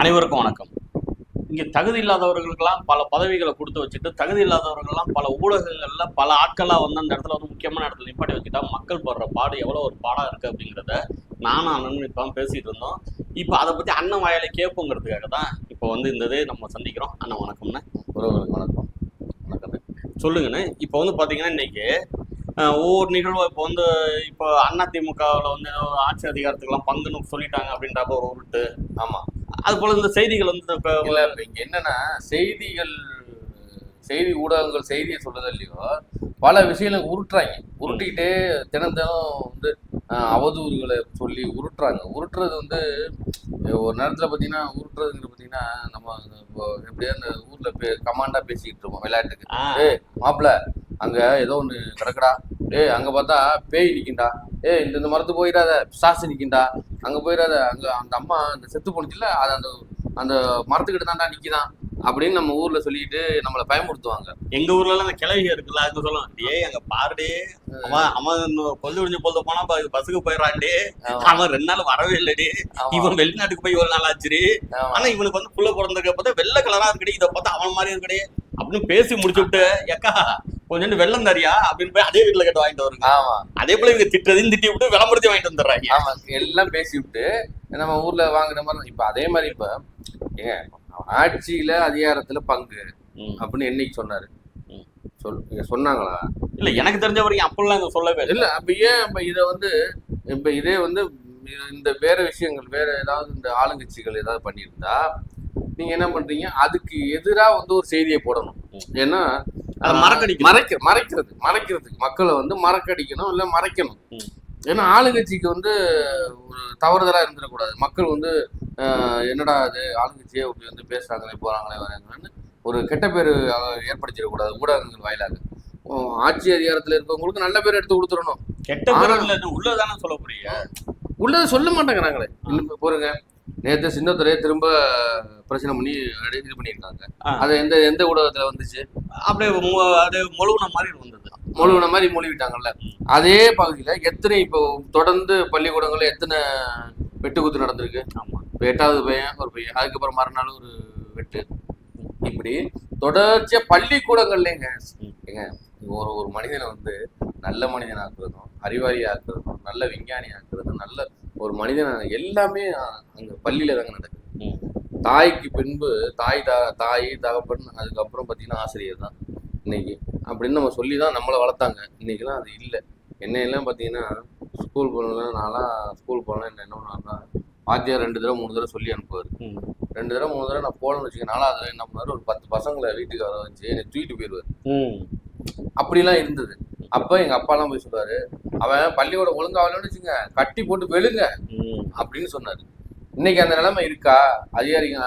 அனைவருக்கும் வணக்கம். இங்க தகுதி இல்லாதவர்களுக்கெல்லாம் பல பதவிகளை கொடுத்து வச்சுட்டு தகுதி இல்லாதவர்கள்லாம் பல ஊடகங்கள்ல பல ஆட்களா வந்து அந்த இடத்துல வந்து முக்கியமான இடத்துல நிப்பாட்டி வச்சுட்டா மக்கள் படுற பாடு எவ்வளவு ஒரு பாடா இருக்கு அப்படிங்கிறத நானும் அண்ணனும் இப்போ பேசிட்டு இருந்தோம். இப்போ அதை பத்தி அண்ணன் வாயில கேட்போங்கிறதுக்காக தான் இப்போ வந்து இந்த இதே நம்ம சந்திக்கிறோம். அண்ணன் வணக்கம்ண்ணே. உறவுகளுக்கு வணக்கம். வணக்கம் சொல்லுங்கண்ணே. இப்போ வந்து பாத்தீங்கன்னா இன்னைக்கு ஒவ்வொரு நிகழ்வும் இப்போ வந்து இப்போ அண்ணா திமுகவில் வந்து ஆட்சி அதிகாரத்துக்கெல்லாம் பங்குன்னு சொல்லிட்டாங்க அப்படின்றப்ப ஒரு உருட்டு. ஆமா. அது போல இந்த செய்திகள் வந்து என்னன்னா செய்திகள் செய்தி ஊடகங்கள் செய்தியை சொல்றது இல்லையோ பல விஷயங்களை உருட்டுறாங்க. உருட்டிக்கிட்டே தினம் தினம் வந்து அவதூறுகளை சொல்லி உருட்டுறாங்க. உருட்டுறது வந்து ஒரு நேரத்துல பாத்தீங்கன்னா உருட்டுறதுங்கிற பாத்தீங்கன்னா நம்ம இப்போ எப்படியா அந்த ஊர்ல பே கமாண்டா பேசிக்கிட்டு இருப்போம் விளையாட்டுக்கு. ஆ, மாப்பிள அங்க ஏதோ ஒண்ணு கிடக்குடா. ஏய் அங்க பார்த்தா பேய் நிக்கிண்டா ஏய் இந்த இந்த மரத்து போயிடாத. பிசாசு நிக்கிண்டா அங்க போயிடாத. அங்க அந்த அம்மா அந்த செத்து போனுச்சுல அது அந்த அந்த மரத்துக்கிட்ட தான்டா நிக்கிதான் அப்படின்னு நம்ம ஊர்ல சொல்லிட்டு நம்மளை பயமுறுத்துவாங்க. எங்க ஊர்ல எல்லாம் அந்த கிளவி இருக்குல்ல அது சொல்லுவாங்க டேய் அங்க பாருடே. அவன் அவன் கொல்லு விடிஞ்ச பொழுது போனா பஸ்ஸுக்கு போயிடறான்டே அவன் ரெண்டு நாள் வரவே இல்லடி இவன் வெளிநாட்டுக்கு போய் ஒரு நாள் ஆச்சுடி ஆமா. ஆனா இவனுக்கு வந்து புள்ள பிறந்திருக்க பார்த்தா வெள்ளை கலரா இருக்கடி இதை பார்த்தா அவன் மாதிரி இருக்கடி அப்படின்னு பேசி முடிச்சு விட்டு ஏக்கா கொஞ்சம் வெள்ளம் தரியா அப்படின்னு போய் அதே வீட்டுல கேட்டு வாங்கிட்டு வருங்க. ஆமா. அதே போல இவங்க திட்டுறதையும் திட்டி விட்டு விளம்பரத்தையும் வாங்கிட்டு வந்துடுறாங்க. ஆமா எல்லாம் பேசி விட்டு நம்ம ஊர்ல வாங்குற மாதிரி இப்ப அதே மாதிரி இப்ப ஏங்க ஆட்சியில அதிகாரத்துல பங்கு. அப்படின்னு என்னைக்கு சொன்னாரு. சொல் சொன்னாங்களா? இல்ல எனக்கு தெரிஞ்ச வரைக்கும் அப்பெல்லாம் சொல்லவே இல்லை. அப்ப ஏன் இப்ப இத வந்து இப்ப இதே வந்து இந்த வேற விஷயங்கள் வேற ஏதாவது இந்த ஆளுங்கட்சிகள் ஏதாவது பண்ணியிருந்தா நீங்க என்ன பண்றீங்க? அதுக்கு எதிரா வந்து ஒரு செய்தியை போடணும். ஏன்னா. மறைக்க மறைக்கிறது மறைக்கிறதுக்கு. மக்களை வந்து மறக்கடிக்கணும் இல்ல மறைக்கணும். ஏன்னா ஆளுங்கட்சிக்கு வந்து ஒரு தவறுதலா இருந்துடக்கூடாது. மக்கள் வந்து என்னடா அது ஆளுங்கட்சியே இப்படி வந்து பேசுறாங்களே போறாங்களே வராங்கன்னு ஒரு கெட்ட பேர் ஏற்படுத்திடக்கூடாது ஊடகங்கள் வாயிலாக. ஆட்சி அதிகாரத்துல இருக்கவங்களுக்கு நல்ல பேர் எடுத்து கொடுத்துடணும். கெட்ட பேர் உள்ளதானே சொல்ல போறீங்க? உள்ளதை சொல்ல மாட்டேங்கிறாங்களே. இன்னும் நேத்து சின்னத்துறையை திரும்ப பிரச்சனை பண்ணி இது பண்ணியிருக்காங்க. அது எந்த எந்த ஊடகத்துல வந்துச்சு? அப்படியே அது முழுகுன மாதிரி வந்தது. மொழிவின மாதிரி மொழிவிட்டாங்கல்ல அதே பகுதியில எத்தனை இப்போ தொடர்ந்து பள்ளிக்கூடங்கள்ல எத்தனை வெட்டுக்குத்து நடந்திருக்கு? ஆமா. இப்போ எட்டாவது பையன் ஒரு பையன். அதுக்கப்புறம் மறுநாள் ஒரு வெட்டு. இப்படி தொடர்ச்சியா பள்ளிக்கூடங்கள்லங்க. ஏங்க ஒரு ஒரு மனிதனை வந்து நல்ல மனிதன் ஆக்குறதும் அறிவாளி ஆக்குறதும் நல்ல விஞ்ஞானி ஆக்குறதும் நல்ல ஒரு மனிதன் எல்லாமே அங்க பள்ளியில தாங்க நடக்குது. தாய்க்கு பின்பு தாய் தா தாய் தகப்பன் அதுக்கப்புறம் பார்த்தீங்கன்னா ஆசிரியர் தான் இன்னைக்கு. அப்படின்னு நம்ம சொல்லி தான் நம்மளை வளர்த்தாங்க. இன்னைக்கெல்லாம் அது இல்லை. என்னையெல்லாம் பார்த்தீங்கன்னா ஸ்கூல் போனதுலாம் நான்லாம் ஸ்கூல் போனேன். என்ன என்ன பண்ணுவாங்கன்னா வாத்தியார் ரெண்டு தடவை மூணு தடவை சொல்லி அனுப்புவார். ரெண்டு தடவை மூணு தடவை நான் போகணும்னு வச்சுக்க நாலாவது என்ன பண்ணுவார்? ஒரு பத்து பசங்களை வீட்டுக்கு வர வச்சு என்னை தூக்கிட்டு போயிடுவார். அப்படிலாம் இருந்தது. அப்போ எங்க அப்பாலாம் போய் சொல்றாரு அவன் பள்ளியோட ஒழுங்கா வரலன்னு வச்சுங்க கட்டி போட்டு வெளுங்க. அப்படின்னு சொன்னாரு. இன்னைக்கு அந்த நிலைமை இருக்கா? அதிகாரிங்க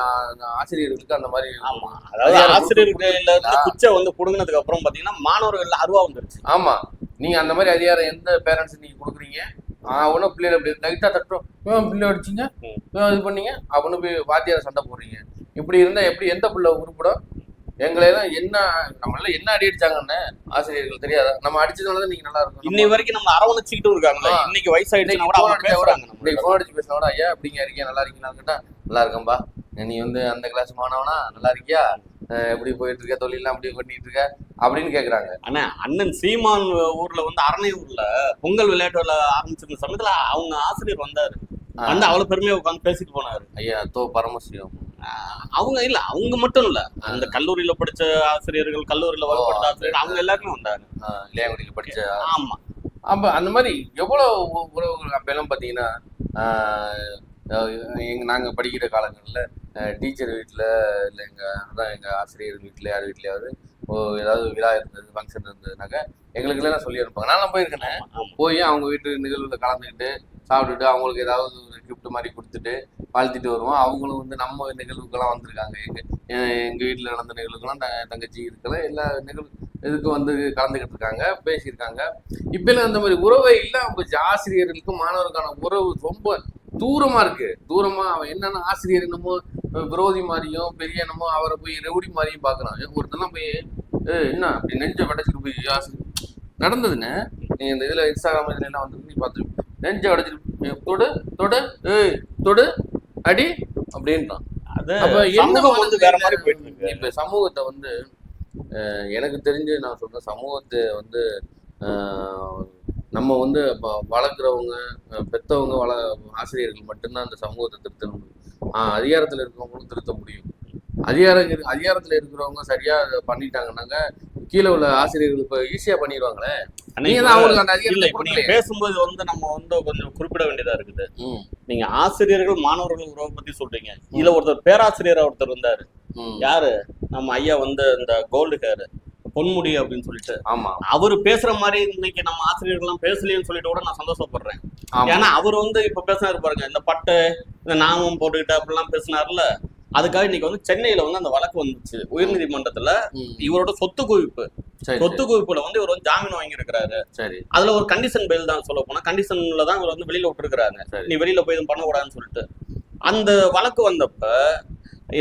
ஆசிரியர்களுக்கு அந்த மாதிரி ஆமா. அதாவது இருந்து குச்சை வந்து புடுங்கினதுக்கு அப்புறம் பாத்தீங்கன்னா மாணவர்கள் அருவா வந்துருச்சு. ஆமா. நீங்க அந்த மாதிரி அதிகாரம் எந்த பேரண்ட்ஸ் நீங்க கொடுக்குறீங்க? அவனும் பிள்ளைகளை அப்படி லைட்டா தட்டுறோம். இவன் பிள்ளை அடிச்சிங்க. இவன் இது பண்ணீங்க? அவனு போய் வாத்தியார சண்டை போடுறீங்க. இப்படி இருந்தா எப்படி எந்த பிள்ளை உருப்படும்? எங்களை எல்லாம் என்ன நம்மள என்ன அடி அடிச்சாங்கன்னு ஆசிரியர்கள் தெரியாதா? நம்ம அடிச்சதுனால தான் நீங்க நல்லா இருக்கும். இன்னை வரைக்கும் நம்ம அரவணைச்சுக்கிட்டு இருக்காங்களே. இன்னைக்கு வயசாயிடுச்சுன்னா கூட அவங்க அடிச்சா கூட பேசுறாங்க இப்படி நம்ம ஃபோன் அடிச்சு பேசினா கூட ஐயா அப்படிங்க இருக்கீங்க? நல்லா இருக்கீங்களா கேட்டா நல்லா இருக்கேன்பா. நீ வந்து அந்த கிளாஸ் மாணவனா? நல்லா இருக்கியா? எப்படி போயிட்டு இருக்க? தொழிலாம் அப்படி பண்ணிட்டு இருக்க? அப்படின்னு கேக்குறாங்க. அண்ணா அண்ணன் சீமான் ஊர்ல வந்து அரணையூர்ல பொங்கல் விளையாட்டுல ஆரம்பிச்சிருந்த சமயத்துல அவங்க ஆசிரியர் வந்தாரு. வந்து அவ்வளவு பெருமையா உட்காந்து பேசிட்டு போனாரு. ஐயா தோ பரமசிவம். அவங்க இல்ல அவங்க மட்டும் இல்ல. அந்த கல்லூரியில படிச்ச ஆசிரியர்கள் கல்லூரியில வகுப்படுத்த ஆசிரியர்கள் அவங்க எல்லாருமே வந்தாங்க இளையாங்குடியில் படிச்ச ஆமா. அப்ப அந்த மாதிரி எவ்வளவு உறவுகள் அப்ப எல்லாம் பாத்தீங்கன்னா எங்க நாங்க படிக்கிற காலங்கள்ல டீச்சர் வீட்டுல இல்ல எங்க அதான் எங்க ஆசிரியர் வீட்டுல யார் வீட்லயாவது ஏதாவது விழா இருந்தது ஃபங்க்ஷன் இருந்ததுனாக்க எங்களுக்கு எல்லாம் சொல்லி அனுப்பாங்க நான் போயிருக்கேன். போய் அவங்க வீட்டு நிகழ்வுல கலந்துக்கிட்டு சாப்பிட்டுட்டு அவங்களுக்கு ஏதாவது ஒரு கிஃப்ட் மாதிரி கொடுத்துட்டு வாழ்த்திட்டு வருவோம். அவங்களும் வந்து நம்ம நிகழ்வுக்கெல்லாம் வந்திருக்காங்க. எங்கள் எங்கள் வீட்டில் நடந்த நிகழ்வுக்கெல்லாம் த- தங்கச்சி இருக்கலாம் எல்லா நிகழ்வு இதுக்கு வந்து கலந்துக்கிட்டு இருக்காங்க பேசியிருக்காங்க. இப்பெல்லாம் அந்த மாதிரி உறவே இல்லாம போச்சு. ஆசிரியர்களுக்கும் மாணவருக்கான உறவு ரொம்ப தூரமாக இருக்குது தூரமாக அவன் என்னென்ன ஆசிரியர் என்னமோ விரோதி மாதிரியும் பெரிய என்னமோ அவரை போய் ரெவுடி மாதிரியும் பாக்குறான் ஒருத்தெல்லாம் போய் என்ன அப்படி நெஞ்ச வடைச்சிட்டு போய் ஆசிரியர் நடந்ததுன்னு? நீங்கள் இந்த இதில் இன்ஸ்டாகிராம் இதில் எல்லாம் வந்து நீ பார்த்து நெஞ்ச உடைச்சிட்டு தொடு தொடு ஏய் தொடு அடி அப்படின்றான். அது அப்படிங்கிறது அப்ப என்ன சமூகம் வந்து வேற மாதிரி போயிட்டு இப்ப சமூகத்தை வந்து எனக்கு தெரிஞ்சு நான் சொல்றேன் சமூகத்தை வந்து நம்ம வந்து வளர்க்குறவங்க பெத்தவங்க வள ஆசிரியர்கள் மட்டும்தான் அந்த சமூகத்தை திருத்த முடியும் ஆஹ், அதிகாரத்துல இருக்கிறவங்களும் திருத்த முடியும். அதிகாரம் அதிகாரத்துல இருக்கிறவங்க சரியா பண்ணிட்டாங்கன்னாங்க கீழே உள்ள ஆசிரியர்கள் இப்ப ஈஸியா பண்ணிடுவாங்களே. பேசும்போது வந்து நம்ம வந்து கொஞ்சம் குறிப்பிட வேண்டியதா இருக்குது. நீங்க ஆசிரியர்கள் மாணவர்கள் உறவை பத்தி சொல்றீங்க. இதுல ஒருத்தர் பேராசிரியர் ஒருத்தர் இருந்தாரு. யாரு? நம்ம ஐயா வந்து இந்த கோல்டு ஹேர் பொன்முடி அப்படின்னு சொல்லிட்டு. ஆமா. அவரு பேசுற மாதிரி இன்னைக்கு நம்ம ஆசிரியர்கள் எல்லாம் பேசலையேன்னு சொல்லிட்டு கூட நான் சந்தோஷப்படுறேன். ஏன்னா அவர் வந்து இப்ப பேசினாரு பாருங்க இந்த பட்டு இந்த நாமம் போட்டுக்கிட்டு அப்படிலாம் பேசினார்ல அதுக்காக இன்னைக்கு வந்து சென்னையில வந்து அந்த வழக்கு வந்துச்சு. உயர்நீதிமன்றத்துல இவரோட சொத்து குவிப்பு. சொத்து குவிப்புல வந்து இவர் வந்து ஜாமீன் வாங்கி இருக்கிறாரு சரி. அதுல ஒரு கண்டிஷன் பெயில் தான் சொல்ல போனா கண்டிஷன்ல தான் இவர் வந்து வெளியில விட்டுருக்காங்க சரி. நீ வெளியில போய் எதுவும் பண்ணக்கூடாதுன்னு சொல்லிட்டு. அந்த வழக்கு வந்தப்ப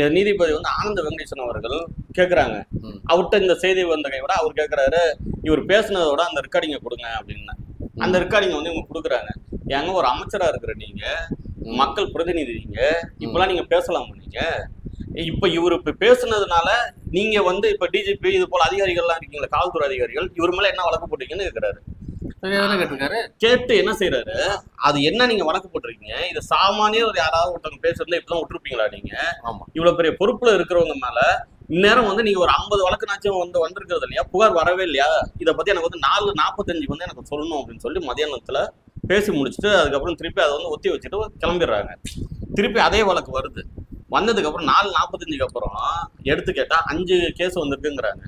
நீதிபதி வந்து ஆனந்த வெங்கடேசன் அவர்கள் கேக்குறாங்க. ம். அவர்கிட்ட இந்த செய்தி வந்ததை விட அவர் கேக்குறாரு இவர் பேசுனதோட அந்த ரெக்கார்டிங்க கொடுங்க அப்படின்னு. அந்த ரெக்கார்டிங் வந்து இவங்க கொடுக்குறாங்க. ஏங்க ஒரு அமைச்சரா இருக்கிற நீங்க. மக்கள் பிரதிநிதி நீங்க இப்பெல்லாம் நீங்க பேசலாமா நீங்க இப்ப இவர் இப்ப பேசுனதுனால நீங்க வந்து இப்ப டிஜிபி இது போல அதிகாரிகள்லாம் இருக்கீங்களா காவல்துறை அதிகாரிகள் இவர் மேல என்ன வழக்கு போட்டீங்கன்னு கேட்டிருக்காரு? கேட்டு என்ன செய்யறாரு அது என்ன நீங்க வழக்கு போட்டிருக்கீங்க? இது சாமானிய ஒரு யாராவது ஒருத்தவங்க பேசுறதுல இப்பதான் விட்டுருப்பீங்களா நீங்க? ஆமா. இவ்வளவு பெரிய பொறுப்புல இருக்கிறவங்க மேல இந்நேரம் வந்து நீங்க ஒரு ஐம்பது வழக்குனாச்சும் வந்து வந்திருக்கிறது இல்லையா? புகார் வரவே இல்லையா? இதை பத்தி எனக்கு வந்து நாலு நாற்பத்தஞ்சு வந்து எனக்கு சொல்லணும் அப்படின்னு சொல்லி மதியானத்துல பேசி முடிச்சுட்டு அதுக்கப்புறம் திருப்பி அதை வந்து ஒத்தி வச்சுட்டு கிளம்பிடுறாங்க. திருப்பி அதே வழக்கு வருது. வந்ததுக்கப்புறம் நாலு நாற்பத்தஞ்சுக்கு அப்புறம் எடுத்து கேட்டா அஞ்சு கேஸ் வந்திருக்குங்கிறாங்க.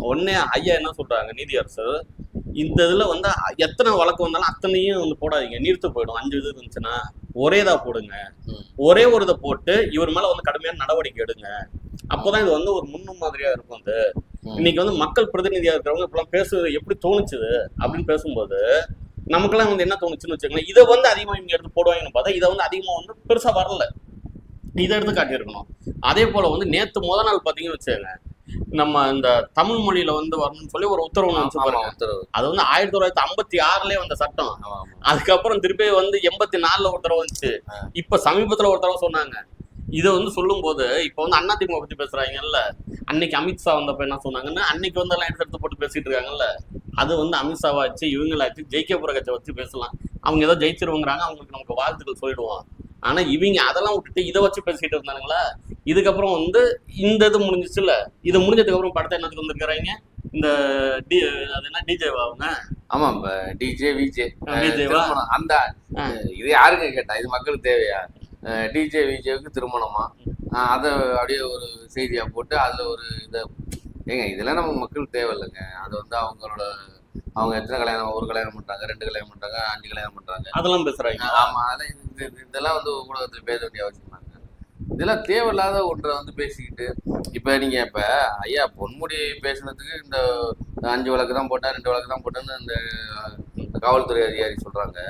உடனே ஐயா என்ன சொல்றாங்க நீதியரசர் இந்த இதுல வந்து எத்தனை வழக்கு வந்தாலும் அத்தனையும் வந்து போடாதீங்க. நீர்த்து போயிடும். அஞ்சு இது இருந்துச்சுன்னா ஒரே இதா போடுங்க. ஒரே ஒரு இதை போட்டு இவர் மேல வந்து கடுமையான நடவடிக்கை எடுங்க. அப்போதான் இது வந்து ஒரு முன்னும் மாதிரியா இருக்கும் அது. இன்னைக்கு வந்து மக்கள் பிரதிநிதியா இருக்கிறவங்க இப்பெல்லாம் பேசுறது எப்படி தோணுச்சுது? அப்படின்னு பேசும்போது நமக்கெல்லாம் வந்து என்ன தோணுச்சுன்னு வச்சுக்கோங்களேன் இதை வந்து அதிகமா இங்க எடுத்து போடுவாங்கன்னு பார்த்தா இதை வந்து அதிகமா வந்து பெருசா வரல. இதை எடுத்து காட்டியிருக்கணும். அதே போல வந்து நேத்து முத நாள் பாத்தீங்கன்னு வச்சுக்கோங்க நம்ம இந்த தமிழ் மொழியில வந்து வரணும்னு சொல்லி ஒரு உத்தரவு உத்தரவு. அது வந்து ஆயிரத்தி தொள்ளாயிரத்தி ஐம்பத்தி ஆறுலயே வந்த சட்டம். அதுக்கப்புறம் திருப்பி வந்து எண்பத்தி நாலுல ஒரு தடவை வந்துச்சு. இப்ப சமீபத்துல ஒரு தடவை சொன்னாங்க. இதை வந்து சொல்லும்போது இப்ப வந்து அதிமுக பத்தி பேசுறாங்கல்ல அன்னைக்கு அமித்ஷா வந்தப்ப என்ன சொன்னாங்கன்னு அன்னைக்கு வந்து எல்லாம் எடுத்து எடுத்து போட்டு பேசிட்டு இருக்காங்கல்ல. அது வந்து அமித்ஷாவாச்சு இவங்களாச்சு ஜெயிக்க போற கட்சியை வச்சு பேசலாம். அவங்க ஏதோ ஜெயிச்சிருவங்கிறாங்க அவங்களுக்கு நமக்கு வாழ்த்துக்கள் சொல்லிடுவோம். ஆனா இவங்க அதெல்லாம் விட்டுட்டு இதை வச்சு பேசிட்டு இருந்தானுங்களா? இதுக்கப்புறம் வந்து இந்த இது முடிஞ்சிச்சுல இது முடிஞ்சதுக்கு அப்புறம் படத்தை என்னத்துக்கு வந்திருக்கிறாங்க? இந்த டி அது என்ன டிஜேவா அவங்க? ஆமா டிஜே விஜே அந்த. இது யாருங்க கேட்டா இது மக்களுக்கு தேவையா? டிஜே விஜேவுக்கு திருமணமா? அதை அப்படியே ஒரு செய்தியா போட்டு அதுல ஒரு இதை ஏங்க இதெல்லாம் நம்ம மக்களுக்கு தேவையில்லைங்க. அது வந்து அவங்களோட அவங்க எத்தனை கல்யாணம் ஒரு கல்யாணம் பண்றாங்க ரெண்டு கல்யாணம் பண்றாங்க அஞ்சு கல்யாணம் பண்றாங்க. அதெல்லாம் பேசுறாங்க. ஆமா. அதெல்லாம் இது- இது- இதெல்லாம் வந்து ஊடகத்துல பேச வேண்டிய அவசியம். இதெல்லாம் தேவையில்லாத ஒன்றை வந்து பேசிக்கிட்டு இப்ப நீங்க இப்ப ஐயா பொன்முடி பேசுனதுக்கு இந்த அஞ்சு வழக்கு தான் போட்டேன் ரெண்டு வழக்கு தான் போட்டேன்னு இந்த இந்த காவல்துறை அதிகாரி சொல்றாங்க.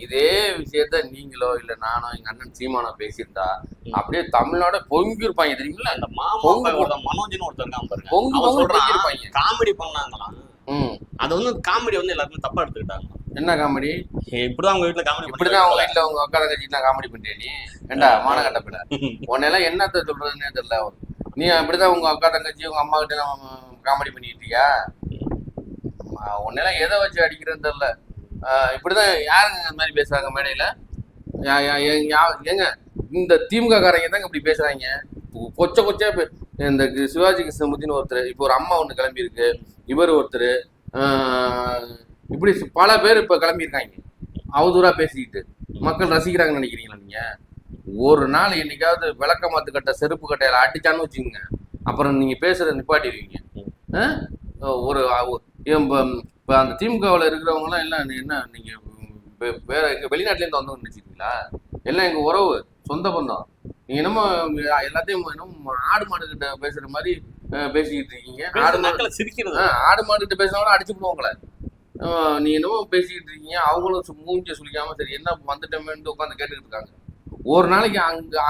இதே விஷயத்த நீங்களோ இல்ல நானோ எங்க அண்ணன் சீமானோ பேசியிருந்தா அப்படியே தமிழ்நாட பொங்கிருப்பாங்க தெரியுங்களா அந்த மாமா பொங்கு மனோஜ்னு ஒருத்தன் இருக்கான் பாருங்க. பொங்கு பொங்கு பொங்கிருப்பாங்க காமெடி பண்ணாங்களாம் ம். அது வந்து காமெடி வந்து எல்லாருமே தப்பா எடுத்துக்கிட்டாங்க. என்ன காமெடி? இப்படிதான் அவங்க வீட்டுல காமெடி இப்படிதான் அவங்க வீட்டுல உங்க அக்கா தங்கச்சிலாம் காமெடி பண்ணிட்டே நீ? ஏண்டா மான கட்டப்பிட உன்னெல்லாம் என்னத்த சொல்றதுன்னே தெரியல. நீ அப்படிதான் உங்க அக்கா தங்கச்சி உங்க அம்மா கிட்ட காமெடி பண்ணிட்டு இருக்கியா? உன்னெல்லாம் எதை வச்சு அடிக்கிறேன்னு தெரியல. இப்படிதான் யாருங்க இந்த மாதிரி பேசுறாங்க மேடையில? யா- ஏங்க இந்த திமுக காரங்க தாங்க இப்படி பேசுறாங்க? கொச்ச கொச்சா பே- இந்த சிவாஜி கிருஷ்ணமூர்த்தின்னு ஒருத்தர் இப்போ ஒரு அம்மா ஒன்று கிளம்பி இருக்கு இவர் ஒருத்தர் இப்படி பல பேர் இப்போ கிளம்பியிருக்காங்க. அவதூறாக பேசிக்கிட்டு. மக்கள் ரசிக்கிறாங்கன்னு நினைக்கிறீங்களா நீங்கள் ஒரு நாள் என்னைக்காவது விளக்க மாத்து கட்ட செருப்பு கட்டையில அடிச்சான்னு வச்சுக்கோங்க. அப்புறம் நீங்கள் பேசுகிற நிப்பாட்டிடுவீங்க. ஒரு இப்ப அந்த திமுகவில் இருக்கிறவங்க எல்லாம் என்ன நீங்க வே- வேற எங்க வெளிநாட்டுல இருந்து வந்தவங்க நினைச்சிருக்கீங்களா? எல்லாம் எங்க உறவு சொந்த பந்தம். நீங்க என்னமோ எல்லாத்தையும் என்னமோ ஆடு மாடு கிட்ட பேசுற மாதிரி பேசிக்கிட்டு இருக்கீங்க. ஆடு மாடு சிரிக்கிறது. ஆடு மாடு கிட்ட பேசினா கூட அடிச்சு போடுவாங்களே நீ என்னமோ பேசிக்கிட்டு இருக்கீங்க. அவங்களும் மூஞ்சிய சுளிக்காம சரி என்ன வந்துட்டோமேன்னு உட்காந்து கேட்டுக்கிட்டு இருக்காங்க. ஒரு நாளைக்கு அங்க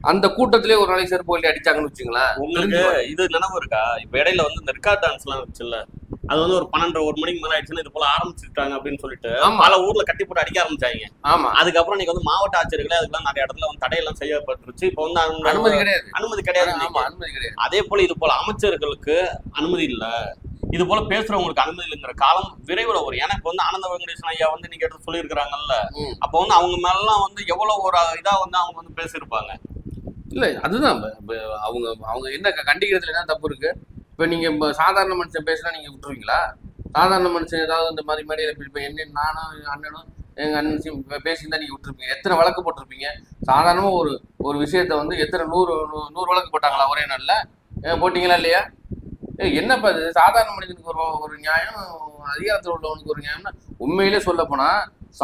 அந்த- கூட்டத்திலே ஒரு நாளைக்கு செருப்பு அடிச்சாங்கன்னு வச்சுங்களேன். உங்களுக்கு இது நினைவு இருக்கா? இப்ப இடையில வந்து இந்த ரெக்கார்ட் டான்ஸ் எல்லாம் வச்சுல்ல. அது வந்து ஒரு பன்னெண்டு ஒரு மணிக்கு மேல ஆயிடுச்சுன்னா இது போல ஆரம்பிச்சுட்டாங்க அப்படின்னு சொல்லிட்டு பல ஊர்ல கட்டி போட்டு அடிக்க ஆரம்பிச்சாங்க. ஆமா. அதுக்கப்புறம் நீங்க வந்து மாவட்ட ஆட்சியர்களே அதுக்கெல்லாம் நிறைய இடத்துல வந்து தடையெல்லாம் செய்யப்பட்டுருச்சு. இப்போ வந்து அனுமதி கிடையாது. அனுமதி கிடையாது ஆமா அனுமதி கிடையாது. அதே போல இது போல அமைச்சர்களுக்கு அனுமதி இல்ல. இது போல பேசுறவங்களுக்கு அனுமதி இல்லைங்கிற காலம் விரைவில் வரும். எனக்கு வந்து ஆனந்த வெங்கடேசன் ஐயா வந்து நீங்க எடுத்து சொல்லியிருக்கிறாங்கல்ல. அப்ப வந்து அவங்க மேலாம் வந்து எவ்வளவு ஒரு இதா வந்து அவங்க வந்து பேசியிருப்பாங்க. இல்ல அதுதான். இப்ப- இப்ப அவங்க அவங்க என்ன கண்டிக்கிறதுல என்ன தப்பு இருக்கு? இப்போ நீங்கள் இப்போ சாதாரண மனுஷன் பேசினா நீங்கள் விட்டுருவீங்களா? சாதாரண மனுஷன் ஏதாவது இந்த மாதிரி மாதிரி இப்போ இப்ப என்ன நானும் எங்கள் அண்ணனும் எங்கள் அண்ணன் பேசியிருந்தா நீங்கள் விட்டுருப்பீங்க. எத்தனை வழக்கு போட்டிருப்பீங்க? சாதாரணமாக ஒரு ஒரு விஷயத்த வந்து எத்தனை நூறு நூறு வழக்கு போட்டாங்களா ஒரே நாளில்? போட்டிங்களா இல்லையா? ஏ, என்னப்பா இது? சாதாரண மனிதனுக்கு ஒரு ஒரு நியாயம் அதிகாரத்தில் உள்ளவனுக்கு ஒரு நியாயம்னா உண்மையிலே சொல்ல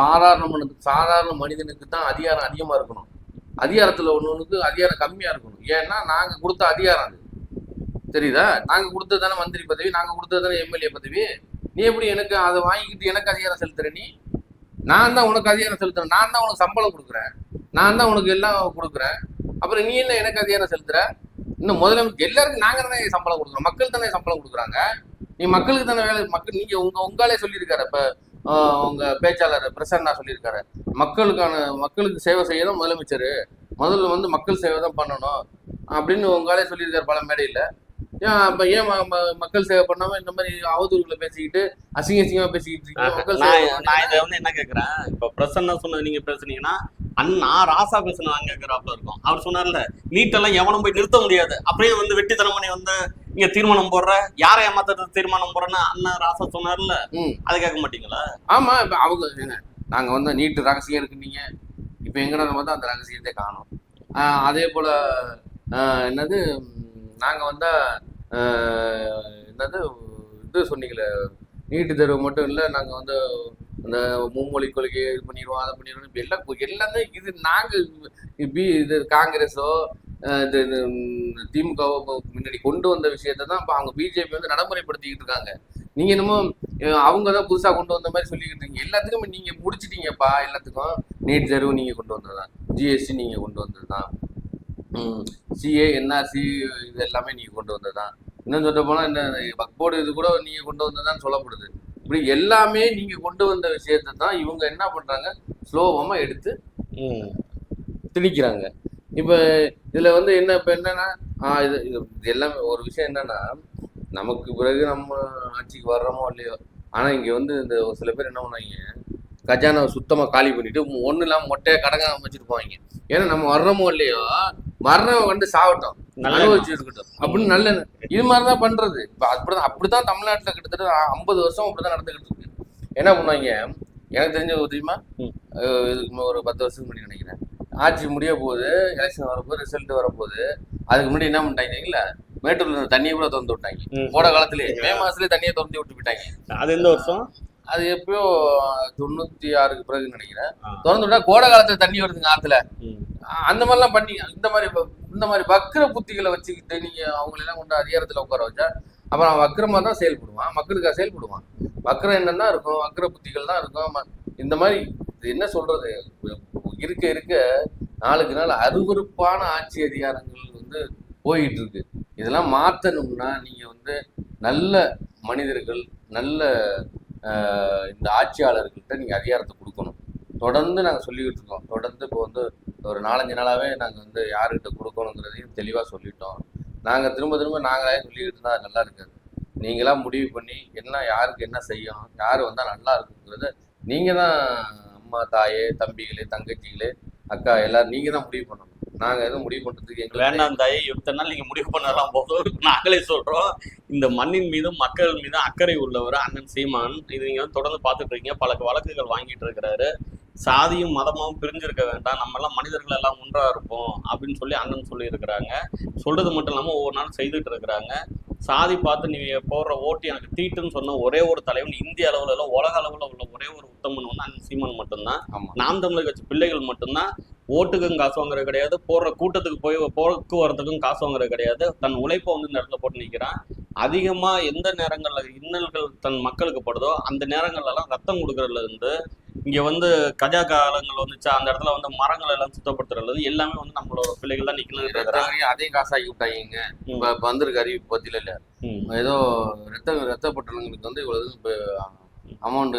சாதாரண மனிதனுக்கு சாதாரண மனிதனுக்கு தான் அதிகாரம் அதிகமாக இருக்கணும். அதிகாரத்தில் ஒண்ணுக்கு அதிகாரம் கம்மியாக இருக்கணும். ஏன்னா நாங்கள் கொடுத்த அதிகாரம் அது. தெரியுதா? நாங்க கொடுத்தது தானே மந்திரி பதவி நாங்க கொடுத்தது தானே எம்எல்ஏ பதவி. நீ எப்படி எனக்கு அதை வாங்கிக்கிட்டு எனக்கு அதிகாரம் செலுத்துற நீ? நான் தான் உனக்கு அதிகாரம் செலுத்துறேன். நான் தான் உனக்கு சம்பளம் கொடுக்குறேன். நான் தான் உனக்கு எல்லாம் கொடுக்குறேன். அப்புறம் நீ என்ன எனக்கு அதிகாரம் செலுத்துற? இன்னும் முதலமைச்சர் எல்லாருக்கும் நாங்க தானே சம்பளம் கொடுக்குறோம். மக்கள் தானே சம்பளம் கொடுக்குறாங்க. நீ மக்களுக்கு தானே வேலை மக்கள் நீங்க உங்க உங்களே சொல்லியிருக்காரு இப்ப உங்க பேச்சாளர் பிரசன்னா சொல்லியிருக்காரு. மக்களுக்கான மக்களுக்கு சேவை செய்ய தான் முதலமைச்சர். முதல்ல வந்து மக்கள் சேவை தான் பண்ணணும் அப்படின்னு உங்களே சொல்லியிருக்காரு பல மேடையில். ஏன் ஏன் மக்கள் சேவை பண்ணாம இந்த மாதிரி அவதூறுகளை பேசிக்கிட்டு அசிங்க அசிங்கமா பேசிக்கிட்டு இருக்கீங்க? நான் இதை வந்து என்ன கேக்குறேன்? இப்ப பிரசன்னா சொன்னது நீங்க பேசுனீங்கன்னா அண்ணா ராசா பேசுனாங்க கேக்குறாப்புல இருக்கும். அவர் சொன்னார்ல நீட்டெல்லாம் எவனும் போய் நிறுத்த முடியாது. அப்படியே வந்து வெட்டித்தனம் பண்ணி வந்து இங்க தீர்மானம் போடுற யாரை ஏமாத்துறது தீர்மானம் போடுறேன்னா அண்ணா ராசா சொன்னார்ல. அதை கேட்க மாட்டீங்களா? ஆமா இப்ப அவங்க நாங்க வந்து நீட்டு ரகசியம் இருக்குன்னீங்க. இப்ப எங்கடா பார்த்தா அந்த ரகசியத்தை காணும். அதே போல என்னது ம், நாங்க வந்தா ஆஹ் என்னது இது சொன்னீங்களே நீட்டு தேர்வு மட்டும் இல்லை நாங்கள் வந்து அந்த மும்மொழி கொள்கையை இது பண்ணிடுவோம் அதை பண்ணிடுவோம் எல்லாம் எல்லாமே இது நாங்கள் பி இது காங்கிரஸோ இந்த இது இது, திமுகவோ முன்னாடி கொண்டு வந்த விஷயத்தை தான் இப்போ அவங்க பிஜேபி வந்து நடைமுறைப்படுத்திக்கிட்டு இருக்காங்க. நீங்கள் என்னமோ அவங்க தான் புதுசாக கொண்டு வந்த மாதிரி சொல்லிக்கிட்டு இருக்கீங்க. எல்லாத்துக்கும் நீங்கள் முடிச்சிட்டீங்கப்பா எல்லாத்துக்கும். நீட் தேர்வு நீங்கள் கொண்டு வந்ததுதான். ஜிஎஸ்டி நீங்கள் கொண்டு வந்ததுதான். சிஏ என்ஆர்சி இது எல்லாமே நீங்க கொண்டு வந்ததுதான். இன்னும் சொல்ல போனா இந்த வக்போர்டு இது கூட நீங்க கொண்டு வந்ததுதான் சொல்லப்படுது இப்படி எல்லாமே நீங்க கொண்டு வந்த விஷயத்தை தான் இவங்க என்ன பண்றாங்க? ஸ்லோவமா எடுத்து திணிக்கிறாங்க. இப்போ இதுல வந்து என்ன இப்போ என்னன்னா இது இது எல்லாமே ஒரு விஷயம் என்னன்னா நமக்கு பிறகு நம்ம ஆட்சிக்கு வர்றோமோ இல்லையோ ஆனா இங்க வந்து இந்த ஒரு சில பேர் என்ன பண்ணாங்க கஜானாவை சுத்தமா காலி பண்ணிட்டு ஒண்ணு இல்லாம மொட்டையா கடங்காம வச்சிருப்பாங்க. ஏன்னா நம்ம வர்றோமோ இல்லையோ வர்றவன் வந்து சாவட்டும் அனுபவிச்சு இருக்கட்டும். அப்படின்னு நல்ல. இது மாதிரிதான் பண்றது. இப்ப அப்படிதான் அப்படிதான் தமிழ்நாட்டுல கிட்டத்தட்ட ஐம்பது வருஷம் அப்படிதான் நடந்துகிட்டு இருக்கு. என்ன பண்ணுவாங்க எனக்கு தெரிஞ்ச தெரியுமா? இதுக்கு ஒரு பத்து வருஷத்துக்கு முன்னாடி நினைக்கிறேன். ஆட்சி முடிய போகுது எலெக்ஷன் வரப்போகுது ரிசல்ட் வரப்போகுது. அதுக்கு முன்னாடி என்ன பண்ணிட்டாங்க மேட்டூர்ல இருந்த தண்ணியை கூட திறந்து விட்டாங்க. கோடை காலத்திலேயே மே மாசத்துலயே தண்ணியை திறந்து விட்டு போயிட்டாங்க அது எந்த வருஷம்? அது எப்பயோ தொண்ணூத்தி ஆறுக்கு பிறகு நினைக்கிறேன். திறந்து விட்டா கோடை காலத்துல தண்ணி வருதுங்க ஆத்துல. அந்த மாதிரிலாம் பண்ணி இந்த மாதிரி இந்த மாதிரி வக்கர புத்திகளை வச்சுக்கிட்டு நீங்கள் அவங்களெல்லாம் கொண்டு அதிகாரத்தில் உட்கார வச்சா அப்புறம் வக்கரமாக தான் செயல்படுவான். மக்களுக்காக செயல்படுவான். வக்கரம் என்னன்னா இருக்கும் வக்கர புத்திகள் தான் இருக்கும். இந்த மாதிரி இது என்ன சொல்றது? இருக்க இருக்க நாளுக்கு நாள் அருவருப்பான ஆட்சி அதிகாரங்கள் வந்து போயிட்டு இருக்கு இதெல்லாம் மாற்றணும்னா நீங்கள் வந்து நல்ல மனிதர்கள் நல்ல இந்த ஆட்சியாளர்கள்ட்ட நீங்கள் அதிகாரத்தை கொடுக்கணும். தொடர்ந்து நாங்கள் சொல்லிக்கிட்டு இருக்கோம். தொடர்ந்து இப்போ வந்து ஒரு நாலஞ்சு நாளாகவே நாங்கள் வந்து யாருக்கிட்ட கொடுக்கணுங்கிறதையும் தெளிவாக சொல்லிட்டோம். நாங்கள் திரும்ப திரும்ப நாங்களே சொல்லிக்கிட்டு இருந்தால் அது நல்லா இருக்காது. நீங்களாம் முடிவு பண்ணி என்ன யாருக்கு என்ன செய்யும் யார் வந்தால் நல்லா இருக்குங்கிறத நீங்கள் தான் அம்மா தாயே தம்பிகளே தங்கச்சிகளே அக்கா எல்லாரும் நீங்கள் தான் முடிவு பண்ணணும். நாங்கள் எதுவும் முடிவு பண்ணுறதுக்கு எங்களுக்கு வேண்டாம் தாயே இத்தனை நாள் நீங்கள் முடிவு பண்ணலாம் போதும் நாங்களே சொல்கிறோம் இந்த மண்ணின் மீதும் மக்கள் மீதும் அக்கறை உள்ளவர் அண்ணன் சீமான். இது நீங்கள் வந்து தொடர்ந்து பார்த்துட்டு இருக்கீங்க. பல வழக்குகள் வாங்கிட்டு இருக்கிறாரு. சாதியும் மதமும் பிரிஞ்சிருக்க வேண்டாம். நம்ம எல்லாம் மனிதர்கள் எல்லாம் ஒன்றா இருப்போம் அப்படின்னு சொல்லி அண்ணன் சொல்லி இருக்கிறாங்க சொல்றது மட்டும் இல்லாம ஒவ்வொரு நாளும் செய்துட்டு இருக்கிறாங்க. சாதி பார்த்து நீ போடுற ஓட்டு எனக்கு தீட்டுன்னு சொன்ன ஒரே ஒரு தலைவன் இந்திய அளவுல இல்ல உலக அளவுல உள்ள ஒரே ஒரு உத்தமன் வந்து அண்ணன் சீமான் மட்டும்தான். நாம் தமிழர் கட்சி பிள்ளைகள் மட்டும்தான். ஓட்டுக்கும் காசு வாங்குறது கிடையாது. போடுற கூட்டத்துக்கு போய் போக்குவரத்துக்கும் காசு வாங்குறது கிடையாது. தன் உழைப்பை வந்து இந்த இடத்துல போட்டு நிற்கிறான் அதிகமா எந்த நேரங்கள்ல இன்னல்கள் தன் மக்களுக்கு படுதோ அந்த நேரங்கள்ல எல்லாம் ரத்தம் கொடுக்கறதுல இருந்து இங்க வந்து கஜா காலங்கள் வந்துச்சு அந்த இடத்துல வந்து மரங்கள் எல்லாம் சுத்தப்படுத்துறதுல இருந்து எல்லாமே வந்து நம்மளோட பிள்ளைகள் தான் ரத்தம் அதே காசாக்கி விட்டாங்க இப்ப இப்ப வந்திருக்கு அறிவிப்பு பத்தியில இல்ல. ஏதோ ரத்த ரத்த பொட்டலங்களுக்கு வந்து இவ்வளவு அமௌண்ட்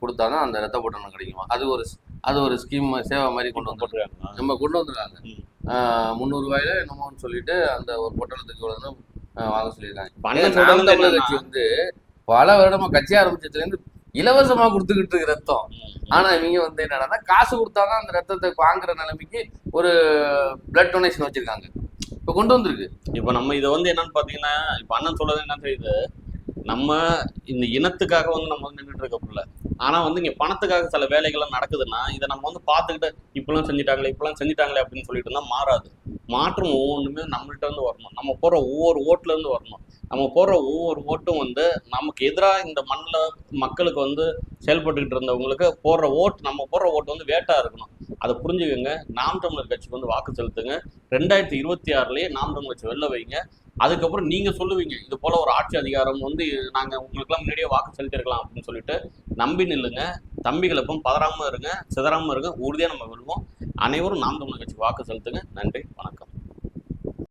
கொடுத்தாதான் அந்த ரத்த பொட்டலம் கிடைக்கும்? அது ஒரு அது ஒரு ஸ்கீம் சேவை மாதிரி கொண்டு வந்து போட்டுருக்காங்க நம்ம கொண்டு வந்திருக்காங்க ம். முந்நூறு ரூபாயில என்னமோன்னு சொல்லிட்டு அந்த ஒரு பொட்டலத்துக்கு இவ்வளவுன்னு ஆஹ் வாங்க சொல்லியிருக்காங்க வந்து பல வருடமா கட்சி ஆரம்பிச்சதுல இருந்து இலவசமா கொடுத்துக்கிட்டு இருக்கு ரத்தம். ஆனா இவங்க வந்து என்னன்னா காசு கொடுத்தாதான் அந்த ரத்தத்தை வாங்குற நிலைமைக்கு ஒரு பிளட் டொனேஷன் வச்சிருக்காங்க. இப்ப கொண்டு வந்திருக்கு. இப்ப நம்ம இதை வந்து என்னன்னு பாத்தீங்கன்னா இப்ப அண்ணன் சொல்றது என்ன தெரியுது? நம்ம இந்த இனத்துக்காக வந்து நம்ம வந்து நின்றுட்டு இருக்கக்குள்ள ஆனா வந்து இங்க பணத்துக்காக சில வேலைகள்லாம் நடக்குதுன்னா இதை நம்ம வந்து பார்த்துக்கிட்டு இப்பெல்லாம் செஞ்சுட்டாங்களே இப்பெல்லாம் செஞ்சுட்டாங்களே அப்படின்னு சொல்லிட்டு இருந்தா மாறாது. மாற்றம் ஒவ்வொன்றுமே நம்மள்ட்ட இருந்து வரணும். நம்ம போற ஒவ்வொரு ஓட்டுல இருந்து வரணும். நம்ம போடுற ஒவ்வொரு ஓட்டும் வந்து நமக்கு எதிராக இந்த மண்ணில் மக்களுக்கு வந்து செயல்பட்டுக்கிட்டு இருந்தவங்களுக்கு போடுற ஓட்டு நம்ம போடுற ஓட்டு வந்து வேட்டா இருக்கணும். அதை புரிஞ்சுக்கோங்க. நாம் தமிழர் கட்சிக்கு வந்து வாக்கு செலுத்துங்க. ரெண்டாயிரத்தி இருபத்தி ஆறுலயே நாம் தமிழர் கட்சி வெளில வைங்க. அதுக்கப்புறம் நீங்க சொல்லுவீங்க இது போல ஒரு ஆட்சி அதிகாரம் வந்து நாங்க உங்களுக்கெல்லாம் முன்னாடியே வாக்கு செலுத்திருக்கலாம் அப்படின்னு சொல்லிட்டு நம்பி நில்லுங்க தம்பிகள் எப்பவும் பதறாம இருங்க சிதறாம இருங்க உறுதியா நம்ம விழுவோம் அனைவரும் நாம் தமிழ் கட்சி வாக்கு செலுத்துங்க. நன்றி வணக்கம்.